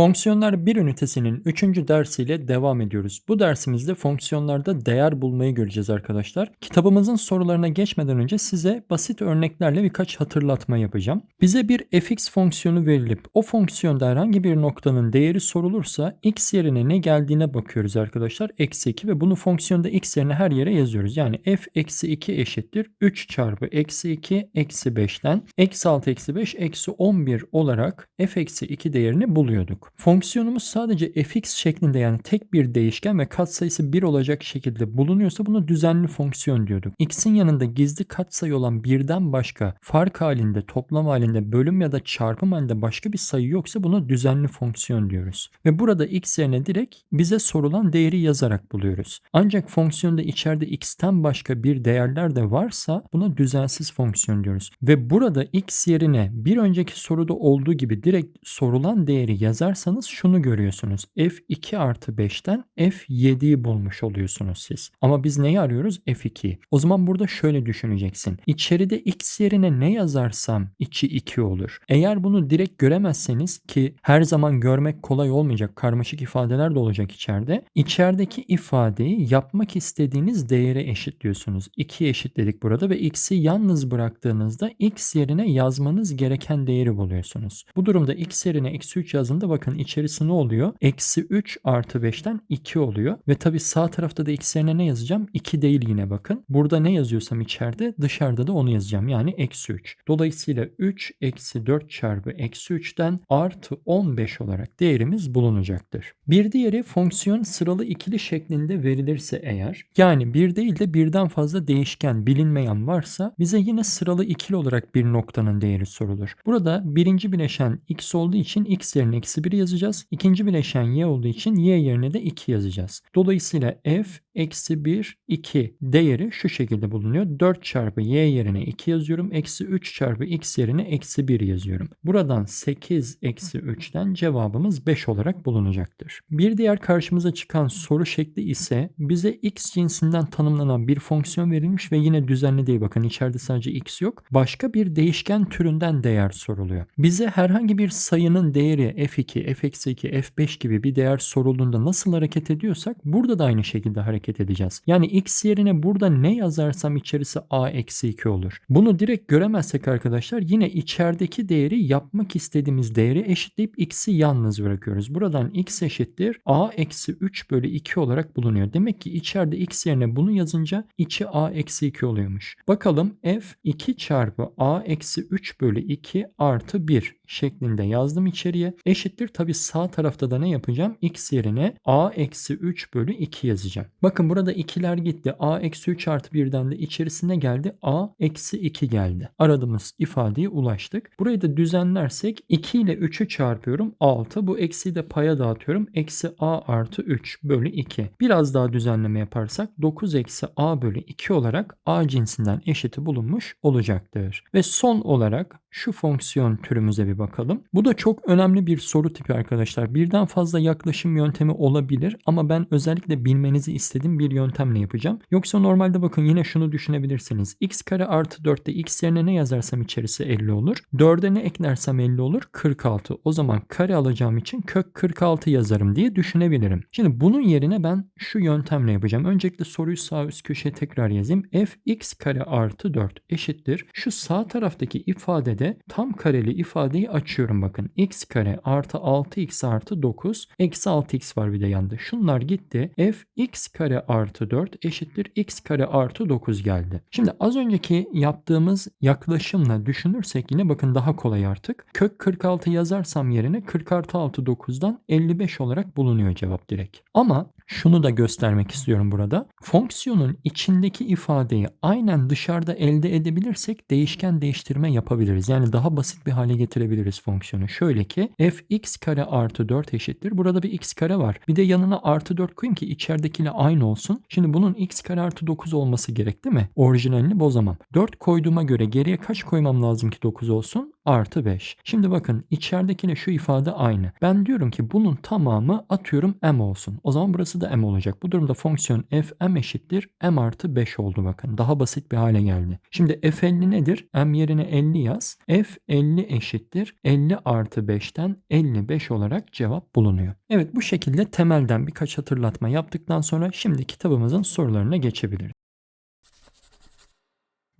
Fonksiyonlar bir ünitesinin 3. dersiyle devam ediyoruz. Bu dersimizde fonksiyonlarda değer bulmayı göreceğiz arkadaşlar. Kitabımızın sorularına geçmeden önce size basit örneklerle birkaç hatırlatma yapacağım. Bize bir fx fonksiyonu verilip o fonksiyonda herhangi bir noktanın değeri sorulursa x yerine ne geldiğine bakıyoruz arkadaşlar. Eksi 2 ve bunu fonksiyonda x yerine her yere yazıyoruz. Yani f eksi 2 eşittir 3 çarpı eksi 2 eksi 5'ten eksi 6 eksi 5 eksi 11 olarak f eksi 2 değerini buluyorduk. Fonksiyonumuz sadece fx şeklinde yani tek bir değişken ve katsayısı 1 olacak şekilde bulunuyorsa buna düzenli fonksiyon diyorduk. x'in yanında gizli katsayı olan birden başka fark halinde, toplam halinde, bölüm ya da çarpım halinde başka bir sayı yoksa buna düzenli fonksiyon diyoruz. Ve burada x yerine direkt bize sorulan değeri yazarak buluyoruz. Ancak fonksiyonda içeride x'ten başka bir değerler de varsa buna düzensiz fonksiyon diyoruz. Ve burada x yerine bir önceki soruda olduğu gibi direkt sorulan değeri yazarsanız şunu görüyorsunuz. f2 artı 5'ten f7'yi bulmuş oluyorsunuz siz. Ama biz neyi arıyoruz? f2'yi. O zaman burada şöyle düşüneceksin. İçeride x yerine ne yazarsam içi 2 olur. Eğer bunu direkt göremezseniz ki her zaman görmek kolay olmayacak karmaşık ifadeler de olacak içeride. İçerideki ifadeyi yapmak istediğiniz değere eşitliyorsunuz. 2'ye eşitledik burada ve x'i yalnız bıraktığınızda x yerine yazmanız gereken değeri buluyorsunuz. Bu durumda x yerine eksi 3 yazında bakın içerisi ne oluyor? Eksi 3 artı 5'ten 2 oluyor. Ve tabi sağ tarafta da x yerine ne yazacağım? 2 değil yine bakın. Burada ne yazıyorsam içeride dışarıda da onu yazacağım. Yani eksi 3. Dolayısıyla 3 eksi 4 çarpı eksi 3'ten artı 15 olarak değerimiz bulunacaktır. Bir diğeri fonksiyon sıralı ikili şeklinde verilirse eğer yani bir değil de birden fazla değişken bilinmeyen varsa bize yine sıralı ikili olarak bir noktanın değeri sorulur. Burada birinci bileşen x olduğu için x yerine eksi 1 yazacağız. İkinci bileşen y olduğu için y yerine de 2 yazacağız. Dolayısıyla f eksi 1, 2 değeri şu şekilde bulunuyor. 4 çarpı y yerine 2 yazıyorum. Eksi 3 çarpı x yerine eksi 1 yazıyorum. Buradan 8 eksi 3'ten cevabımız 5 olarak bulunacaktır. Bir diğer karşımıza çıkan soru şekli ise bize x cinsinden tanımlanan bir fonksiyon verilmiş ve yine düzenli değil. Bakın içeride sadece x yok. Başka bir değişken türünden değer soruluyor. Bize herhangi bir sayının değeri f2, f-2, f5 gibi bir değer sorulduğunda nasıl hareket ediyorsak burada da aynı şekilde hareket edeceğiz. Yani x yerine burada ne yazarsam içerisi a eksi 2 olur. Bunu direkt göremezsek arkadaşlar yine içerideki değeri yapmak istediğimiz değeri eşitleyip x'i yalnız bırakıyoruz. Buradan x eşittir a eksi 3 bölü 2 olarak bulunuyor. Demek ki içeride x yerine bunu yazınca içi a eksi 2 oluyormuş. Bakalım f 2 çarpı a eksi 3 bölü 2 artı 1 şeklinde yazdım içeriye. Eşittir tabi sağ tarafta da ne yapacağım? x yerine a eksi 3 bölü 2 yazacağım. Bakın burada ikiler gitti. a eksi 3 artı 1'den de içerisine geldi. a eksi 2 geldi. Aradığımız ifadeye ulaştık. Burayı da düzenlersek 2 ile 3'ü çarpıyorum 6. Bu eksiyi de paya dağıtıyorum. Eksi a artı 3 bölü 2. Biraz daha düzenleme yaparsak 9 eksi a bölü 2 olarak a cinsinden eşiti bulunmuş olacaktır. Ve son olarak şu fonksiyon türümüze bir bakalım. Bu da çok önemli bir soru tipi arkadaşlar. Birden fazla yaklaşım yöntemi olabilir ama ben özellikle bilmenizi istediğim bir yöntemle yapacağım. Yoksa normalde bakın yine şunu düşünebilirsiniz. x kare artı 4'te x yerine ne yazarsam içerisi 50 olur. 4'e ne eklersem 50 olur? 46. O zaman kare alacağım için kök 46 yazarım diye düşünebilirim. Şimdi bunun yerine ben şu yöntemle yapacağım. Öncelikle soruyu sağ üst köşeye tekrar yazayım. f x kare artı 4 eşittir. Şu sağ taraftaki ifadede tam kareli ifadeyi açıyorum bakın. x kare artı 6x artı 9 eksi 6x var bir de yanında. Şunlar gitti. f x kare artı 4 eşittir x kare artı 9 geldi. Şimdi az önceki yaptığımız yaklaşımla düşünürsek yine bakın daha kolay artık. Kök 46 yazarsam yerine 40 artı 6 9'dan 55 olarak bulunuyor cevap direkt. Ama şunu da göstermek istiyorum burada. Fonksiyonun içindeki ifadeyi aynen dışarıda elde edebilirsek değişken değiştirme yapabiliriz. Yani daha basit bir hale getirebiliriz fonksiyonu. Şöyle ki fx kare artı 4 eşittir. Burada bir x kare var. Bir de yanına artı 4 koyayım ki içeridekiyle aynı olsun. Şimdi bunun x kare artı 9 olması gerek değil mi? Orijinalini bozamam. 4 koyduğuma göre geriye kaç koymam lazım ki 9 olsun? Artı 5. Şimdi bakın içeridekiyle şu ifade aynı. Ben diyorum ki bunun tamamı atıyorum m olsun. O zaman burası da m olacak. Bu durumda fonksiyon f m eşittir m artı 5 oldu bakın. Daha basit bir hale geldi. Şimdi f 50 nedir? m yerine 50 yaz. f 50 eşittir 50 artı 5'ten 55 olarak cevap bulunuyor. Evet bu şekilde temelden birkaç hatırlatma yaptıktan sonra şimdi kitabımızın sorularına geçebiliriz.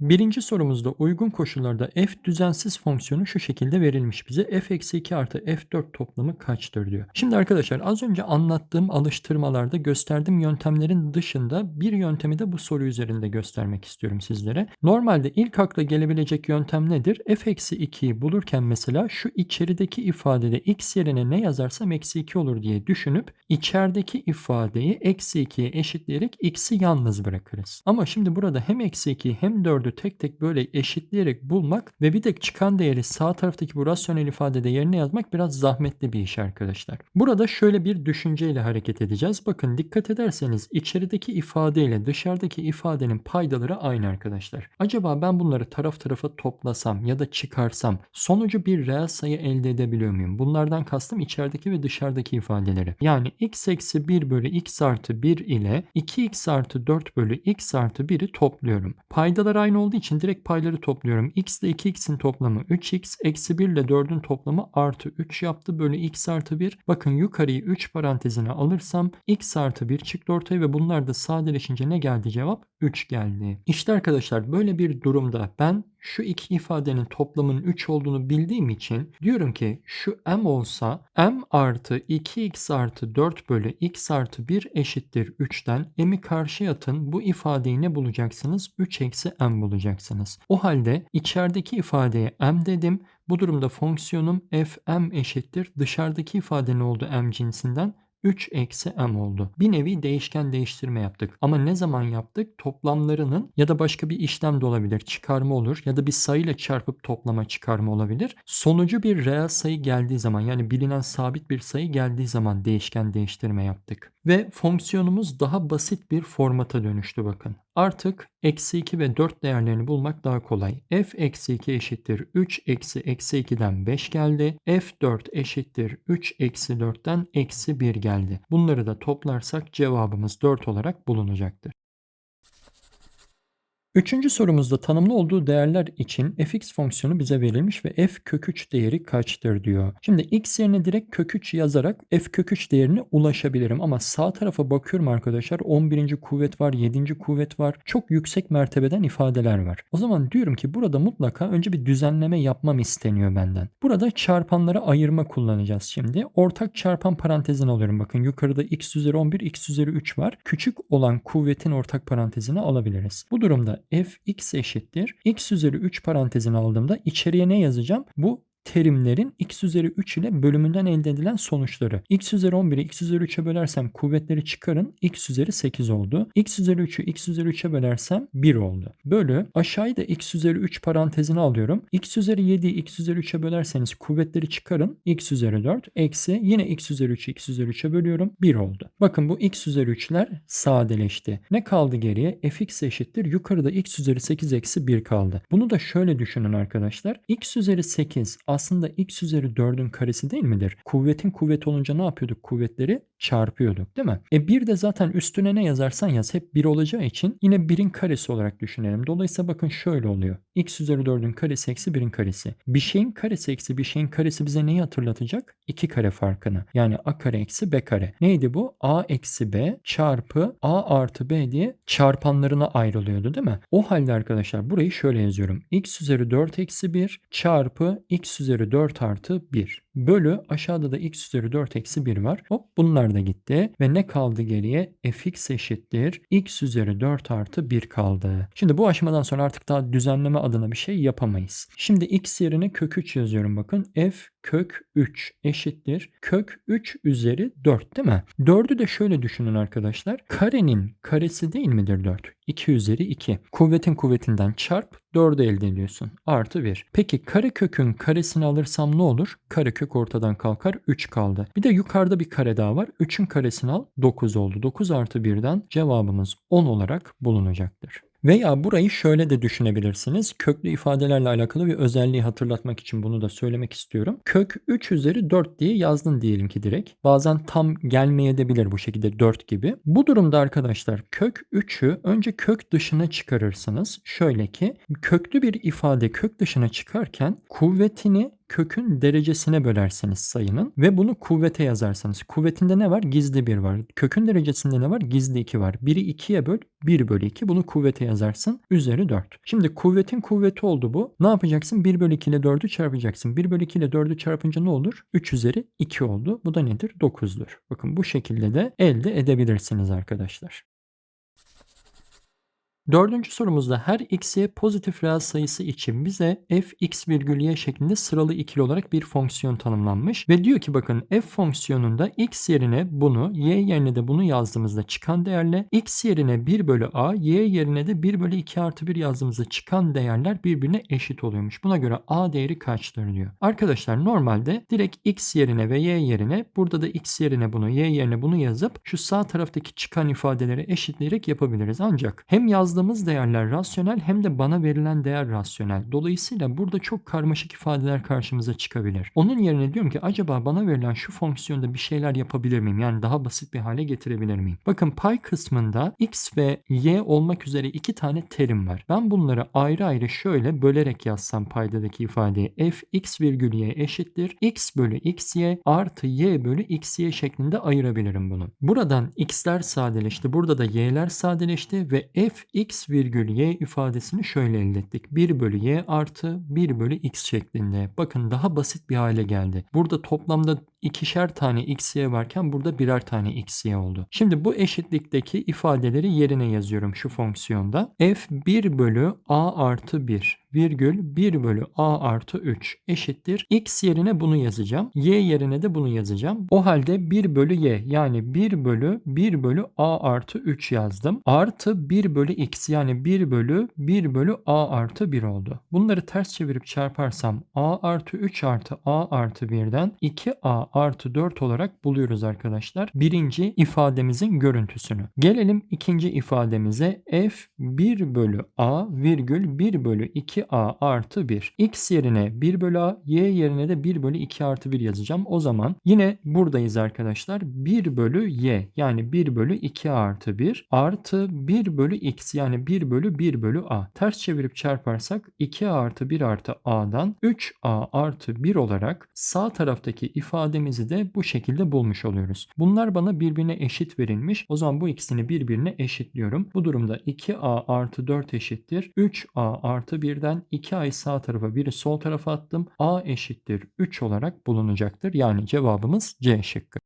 Birinci sorumuzda uygun koşullarda f düzensiz fonksiyonu şu şekilde verilmiş bize. f eksi 2 artı f4 toplamı kaçtır diyor. Şimdi arkadaşlar az önce anlattığım alıştırmalarda gösterdiğim yöntemlerin dışında bir yöntemi de bu soru üzerinde göstermek istiyorum sizlere. Normalde ilk akla gelebilecek yöntem nedir? f eksi 2'yi bulurken mesela şu içerideki ifadede x yerine ne yazarsam eksi 2 olur diye düşünüp içerideki ifadeyi eksi 2'ye eşitleyerek x'i yalnız bırakırız. Ama şimdi burada hem eksi 2 hem 4'ü tek tek böyle eşitleyerek bulmak ve bir de çıkan değeri sağ taraftaki bu rasyonel ifadede yerine yazmak biraz zahmetli bir iş arkadaşlar. Burada şöyle bir düşünceyle hareket edeceğiz. Bakın dikkat ederseniz içerideki ifade ile dışarıdaki ifadenin paydaları aynı arkadaşlar. Acaba ben bunları taraf tarafa toplasam ya da çıkarsam sonucu bir reel sayı elde edebiliyor muyum? Bunlardan kastım içerideki ve dışarıdaki ifadeleri. Yani x eksi 1 bölü x artı 1 ile 2x artı 4 bölü x artı 1'i topluyorum. Paydalar aynı olduğu için direkt payları topluyorum. x ile 2x'in toplamı 3x, eksi 1 ile 4'ün toplamı artı 3 yaptı bölü x artı 1. Bakın yukarıyı 3 parantezine alırsam x artı 1 çıktı ortaya ve bunlar da sadeleşince ne geldi cevap? 3 geldi. İşte arkadaşlar böyle bir durumda ben şu iki ifadenin toplamının 3 olduğunu bildiğim için diyorum ki şu m olsa m artı 2x artı 4 bölü x artı 1 eşittir 3'ten m'i karşıya atın bu ifadeyi ne bulacaksınız? 3 eksi m bulacaksınız. O halde içerideki ifadeye m dedim. Bu durumda fonksiyonum f m eşittir. Dışarıdaki ifade ne oldu m cinsinden? 3 eksi m oldu. Bir nevi değişken değiştirme yaptık. Ama ne zaman yaptık? Toplamlarının ya da başka bir işlem de olabilir. Çıkarma olur ya da bir sayıyla çarpıp toplama çıkarma olabilir. Sonucu bir reel sayı geldiği zaman yani bilinen sabit bir sayı geldiği zaman değişken değiştirme yaptık. Ve fonksiyonumuz daha basit bir formata dönüştü bakın. Artık eksi 2 ve 4 değerlerini bulmak daha kolay. f eksi 2 eşittir 3 eksi eksi 2'den 5 geldi. f4 eşittir 3 eksi 4'ten eksi 1 geldi. Bunları da toplarsak cevabımız 4 olarak bulunacaktır. Üçüncü sorumuzda tanımlı olduğu değerler için fx fonksiyonu bize verilmiş ve f kök 3 değeri kaçtır diyor. Şimdi x yerine direkt kök 3 yazarak f kök 3 değerine ulaşabilirim ama sağ tarafa bakıyorum arkadaşlar 11. kuvvet var 7. kuvvet var çok yüksek mertebeden ifadeler var. O zaman diyorum ki burada mutlaka önce bir düzenleme yapmam isteniyor benden. Burada çarpanları ayırma kullanacağız şimdi. Ortak çarpan parantezini alıyorum bakın yukarıda x üzeri 11 x üzeri 3 var. Küçük olan kuvvetin ortak parantezini alabiliriz. Bu durumda fx eşittir. x üzeri 3 parantezini aldığımda içeriye ne yazacağım? Bu terimlerin x üzeri 3 ile bölümünden elde edilen sonuçları. x üzeri 11'i x üzeri 3'e bölersem kuvvetleri çıkarın x üzeri 8 oldu. x üzeri 3'ü x üzeri 3'e bölersem 1 oldu. Bölü aşağıya da x üzeri 3 parantezini alıyorum. x üzeri 7'yi x üzeri 3'e bölerseniz kuvvetleri çıkarın x üzeri 4 eksi yine x üzeri 3'ü x üzeri 3'e bölüyorum 1 oldu. Bakın bu x üzeri 3'ler sadeleşti. Ne kaldı geriye? fx eşittir. Yukarıda x üzeri 8 eksi 1 kaldı. Bunu da şöyle düşünün arkadaşlar. x üzeri 8 aslında x üzeri 4'ün karesi değil midir? Kuvvetin kuvvet olunca ne yapıyorduk? Kuvvetleri çarpıyorduk değil mi? E bir de zaten üstüne ne yazarsan yaz hep 1 olacağı için yine 1'in karesi olarak düşünelim. Dolayısıyla bakın şöyle oluyor. x üzeri 4'ün karesi eksi 1'in karesi. Bir şeyin karesi eksi bir şeyin karesi bize neyi hatırlatacak? 2 kare farkını. Yani a kare eksi b kare. Neydi bu? a eksi b çarpı a artı b diye çarpanlarına ayrılıyordu değil mi? O halde arkadaşlar burayı şöyle yazıyorum. x üzeri 4 eksi 1 çarpı x üzeri 4 artı 1 bölü aşağıda da x üzeri 4 eksi 1 var. Hop bunlar da gitti ve ne kaldı geriye? fx eşittir x üzeri 4 artı 1 kaldı. Şimdi bu aşamadan sonra artık daha düzenleme adına bir şey yapamayız. Şimdi x yerine kök 3 yazıyorum bakın. f kök 3 eşittir. Kök 3 üzeri 4 değil mi? 4'ü de şöyle düşünün arkadaşlar. Karenin karesi değil midir 4? 2 üzeri 2. Kuvvetin kuvvetinden çarp 4'ü elde ediyorsun. Artı 1. Peki kare kökün karesini alırsam ne olur? Kare kök ortadan kalkar 3 kaldı. Bir de yukarıda bir kare daha var. 3'ün karesini al 9 oldu. 9 artı 1'den cevabımız 10 olarak bulunacaktır. Veya burayı şöyle de düşünebilirsiniz. Köklü ifadelerle alakalı bir özelliği hatırlatmak için bunu da söylemek istiyorum. Kök 3 üzeri 4 diye yazdın diyelim ki direkt. Bazen tam gelmeyebilir bu şekilde 4 gibi. Bu durumda arkadaşlar kök 3'ü önce kök dışına çıkarırsınız. Şöyle ki köklü bir ifade kök dışına çıkarken kuvvetini kökün derecesine bölerseniz sayının ve bunu kuvvete yazarsanız. Kuvvetinde ne var? Gizli 1 var. Kökün derecesinde ne var? Gizli 2 var. 1'i 2'ye böl 1 bölü 2 bunu kuvvete yazarsın. Üzeri 4. Şimdi kuvvetin kuvveti oldu bu. Ne yapacaksın? 1 bölü 2 ile 4'ü çarpacaksın. 1 bölü 2 ile 4'ü çarpınca ne olur? 3 üzeri 2 oldu. Bu da nedir? 9'dur. Bakın bu şekilde de elde edebilirsiniz arkadaşlar. Dördüncü sorumuzda her x'ye pozitif reel sayısı için bize f x virgül y şeklinde sıralı ikili olarak bir fonksiyon tanımlanmış. Ve diyor ki bakın f fonksiyonunda x yerine bunu y yerine de bunu yazdığımızda çıkan değerle x yerine 1 bölü a y yerine de 1 bölü 2 artı 1 yazdığımızda çıkan değerler birbirine eşit oluyormuş. Buna göre a değeri kaçtır diyor. Arkadaşlar normalde direkt x yerine ve y yerine burada da x yerine bunu y yerine bunu yazıp şu sağ taraftaki çıkan ifadeleri eşitleyerek yapabiliriz. Ancak hem yazdığımız yazdığımız değerler rasyonel hem de bana verilen değer rasyonel. Dolayısıyla burada çok karmaşık ifadeler karşımıza çıkabilir. Onun yerine diyorum ki acaba bana verilen şu fonksiyonda bir şeyler yapabilir miyim? Yani daha basit bir hale getirebilir miyim? Bakın pay kısmında x ve y olmak üzere iki tane terim var. Ben bunları ayrı ayrı şöyle bölerek yazsam paydadaki ifadeyi f x virgül y eşittir x bölü x y artı y bölü x y şeklinde ayırabilirim bunu. Buradan x'ler sadeleşti. Burada da y'ler sadeleşti ve f x virgül y ifadesini şöyle elde ettik. 1 bölü y artı 1 bölü x şeklinde. Bakın daha basit bir hale geldi. Burada toplamda ikişer tane x y varken burada birer tane x y oldu. Şimdi bu eşitlikteki ifadeleri yerine yazıyorum şu fonksiyonda. f 1 bölü a artı 1 virgül 1 bölü a artı 3 eşittir. X yerine bunu yazacağım. Y yerine de bunu yazacağım. O halde 1 bölü y yani 1 bölü 1 bölü a artı 3 yazdım. Artı 1 bölü x yani 1 bölü 1 bölü a artı 1 oldu. Bunları ters çevirip çarparsam a artı 3 artı a artı 1'den 2a artı 4 olarak buluyoruz arkadaşlar. Birinci ifademizin görüntüsünü. Gelelim ikinci ifademize f 1 bölü a virgül 1 bölü 2 2a artı 1. x yerine 1 bölü a, y yerine de 1 bölü 2 artı 1 yazacağım. O zaman yine buradayız arkadaşlar. 1 bölü y yani 1 bölü 2 artı 1 artı 1 bölü x yani 1 bölü 1 bölü a. Ters çevirip çarparsak 2a artı 1 artı a'dan 3a artı 1 olarak sağ taraftaki ifademizi de bu şekilde bulmuş oluyoruz. Bunlar bana birbirine eşit verilmiş. O zaman bu ikisini birbirine eşitliyorum. Bu durumda 2a artı 4 eşittir. 3a artı 1'den ben 2 ay sağ tarafa biri sol tarafa attım. A eşittir 3 olarak bulunacaktır. Yani cevabımız C şıkkı.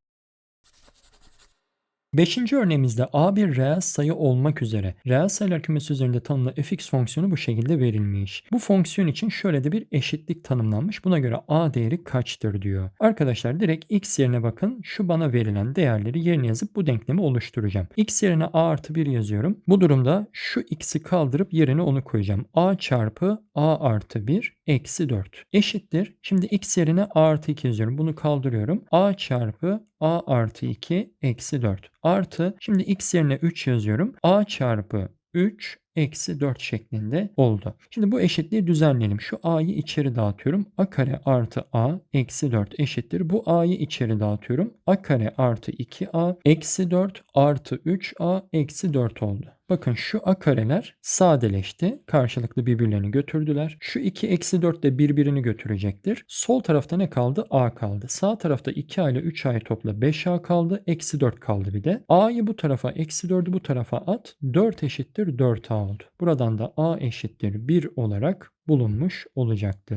Beşinci örneğimizde A bir reel sayı olmak üzere reel sayılar kümesi üzerinde tanımlı fx fonksiyonu bu şekilde verilmiş. Bu fonksiyon için şöyle de bir eşitlik tanımlanmış. Buna göre A değeri kaçtır diyor. Arkadaşlar direkt x yerine bakın. Şu bana verilen değerleri yerine yazıp bu denklemi oluşturacağım. x yerine A artı 1 yazıyorum. Bu durumda şu x'i kaldırıp yerine onu koyacağım. A çarpı A artı 1 eksi 4 eşittir. Şimdi x yerine A artı 2 yazıyorum. Bunu kaldırıyorum. A çarpı a artı 2 eksi 4 artı şimdi x yerine 3 yazıyorum. a çarpı 3 eksi 4 şeklinde oldu. Şimdi bu eşitliği düzenleyelim. Şu a'yı içeri dağıtıyorum. a kare artı a eksi 4 eşittir. Bu a'yı içeri dağıtıyorum. a kare artı 2a eksi 4 artı 3a eksi 4 oldu. Bakın şu a kareler sadeleşti. Karşılıklı birbirlerini götürdüler. Şu 2 eksi 4 de birbirini götürecektir. Sol tarafta ne kaldı? a kaldı. Sağ tarafta 2a ile 3a'yı topla 5a kaldı. Eksi 4 kaldı bir de. a'yı bu tarafa eksi 4'ü bu tarafa at. 4 eşittir 4a oldu. Buradan da a eşittir 1 olarak bulunmuş olacaktır.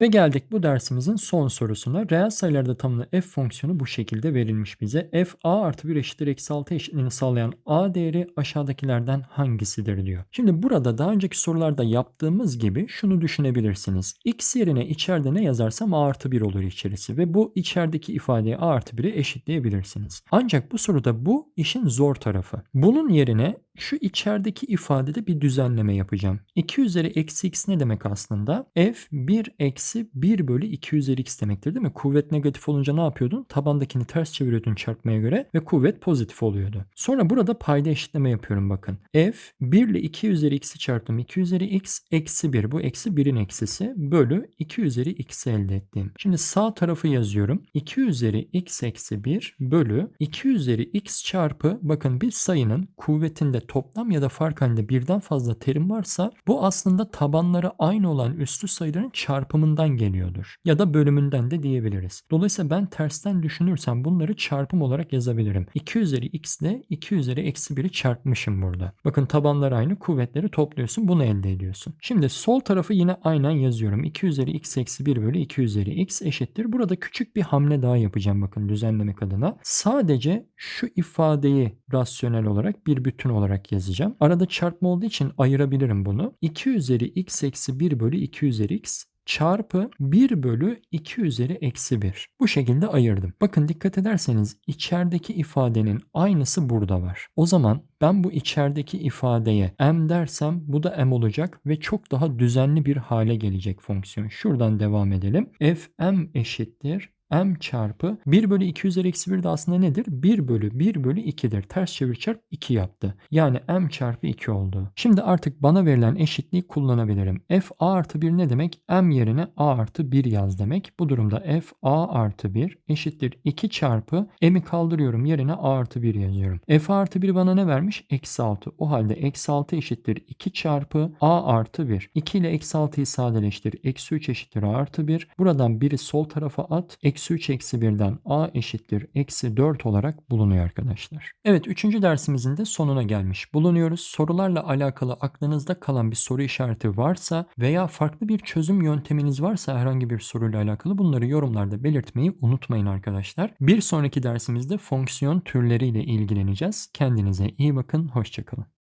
Ve geldik bu dersimizin son sorusuna. Reel sayılarda tanımlı f fonksiyonu bu şekilde verilmiş bize. f a artı 1 eşittir eksi 6 eşitliğini sağlayan a değeri aşağıdakilerden hangisidir diyor. Şimdi burada daha önceki sorularda yaptığımız gibi şunu düşünebilirsiniz. x yerine içeride ne yazarsam a artı 1 olur içerisi ve bu içerideki ifadeyi a artı 1'e eşitleyebilirsiniz. Ancak bu soruda bu işin zor tarafı. Bunun yerine şu içerideki ifadede bir düzenleme yapacağım. 2 üzeri eksi x ne demek aslında? f 1 eksi 1 bölü 2 üzeri x demektir değil mi? Kuvvet negatif olunca ne yapıyordun? Tabandakini ters çeviriyordun çarpmaya göre ve kuvvet pozitif oluyordu. Sonra burada payda eşitleme yapıyorum bakın. f 1 ile 2 üzeri x'i çarptım. 2 üzeri x eksi 1 bu eksi 1'in eksisi bölü 2 üzeri x elde ettim. Şimdi sağ tarafı yazıyorum. 2 üzeri x eksi 1 bölü 2 üzeri x çarpı bakın bir sayının kuvvetinde toplam ya da fark halinde birden fazla terim varsa bu aslında tabanları aynı olan üstü sayıların çarpımından geliyordur. Ya da bölümünden de diyebiliriz. Dolayısıyla ben tersten düşünürsem bunları çarpım olarak yazabilirim. 2 üzeri x ile 2 üzeri eksi 1'i çarpmışım burada. Bakın tabanlar aynı kuvvetleri topluyorsun bunu elde ediyorsun. Şimdi sol tarafı yine aynen yazıyorum. 2 üzeri x eksi 1 bölü 2 üzeri x eşittir. Burada küçük bir hamle daha yapacağım bakın düzenlemek adına. Sadece şu ifadeyi rasyonel olarak bir bütün olarak yazacağım. Arada çarpma olduğu için ayırabilirim bunu. 2 üzeri x eksi 1 bölü 2 üzeri x çarpı 1 bölü 2 üzeri eksi 1. Bu şekilde ayırdım. Bakın dikkat ederseniz içerideki ifadenin aynısı burada var. O zaman ben bu içerideki ifadeye m dersem bu da m olacak ve çok daha düzenli bir hale gelecek fonksiyon. Şuradan devam edelim. f m eşittir m çarpı 1 bölü 2 üzeri eksi 1 de aslında nedir? 1 bölü 1 bölü 2'dir. Ters çevir çarp 2 yaptı. Yani m çarpı 2 oldu. Şimdi artık bana verilen eşitliği kullanabilirim. f a artı 1 ne demek? m yerine a artı 1 yaz demek. Bu durumda f a artı 1 eşittir 2 çarpı m'i kaldırıyorum yerine a artı 1 yazıyorum. f artı 1 bana ne vermiş? Eksi 6. O halde eksi 6 eşittir 2 çarpı a artı 1. 2 ile eksi 6'yı sadeleştir. Eksi 3 eşittir a artı 1. Buradan biri sol tarafa at. Eksi 3 eksi 1'den a eşittir eksi 4 olarak bulunuyor arkadaşlar. Evet 3. dersimizin de sonuna gelmiş bulunuyoruz. Sorularla alakalı aklınızda kalan bir soru işareti varsa veya farklı bir çözüm yönteminiz varsa herhangi bir soruyla alakalı bunları yorumlarda belirtmeyi unutmayın arkadaşlar. Bir sonraki dersimizde fonksiyon türleriyle ilgileneceğiz. Kendinize iyi bakın, hoşçakalın.